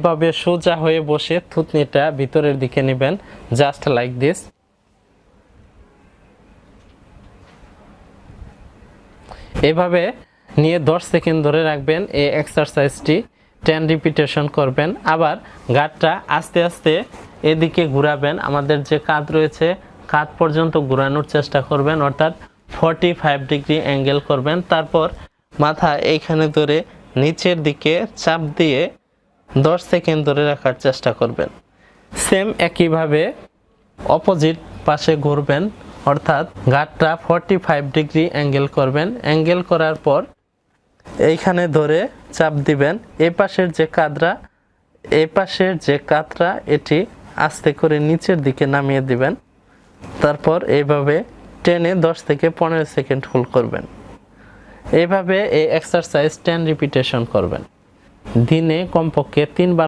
এভাবে সোজা হয়ে বসে থুতনিটা ভিতরের দিকে নেবেন। জাস্ট লাইক দিস এভাবে নিয়ে দশ সেকেন্ড ধরে রাখবেন এই এক্সারসাইজটি টেন রিপিটেশন করবেন। আবার গাঁটটা আস্তে আস্তে এদিকে ঘুরাবেন। আমাদের যে কাঁধ রয়েছে, কাঁধ পর্যন্ত ঘুরানোর চেষ্টা করবেন। অর্থাৎ ফর্টি ফাইভ ডিগ্রি অ্যাঙ্গেল করবেন। তারপর মাথা এইখানে ধরে নিচের দিকে চাপ দিয়ে দশ সেকেন্ড ধরে রাখার চেষ্টা করবেন। সেম একইভাবে অপোজিট পাশে ঘুরবেন, অর্থাৎ গাঁটটা ফর্টি ফাইভ ডিগ্রি অ্যাঙ্গেল করবেন। অ্যাঙ্গেল করার পর এইখানে ধরে চাপ দিবেন। এই পাশের যে কাদরা এই পাশের যে কাতরা, এটি আস্তে করে নিচের দিকে নামিয়ে দিবেন। তারপর এইভাবে টেনে দশ থেকে পনেরো সেকেন্ড হোল্ড করবেন। এইভাবে এই এক্সারসাইজ টেন রিপিটেশন করবেন। দিনে কমপক্ষে তিনবার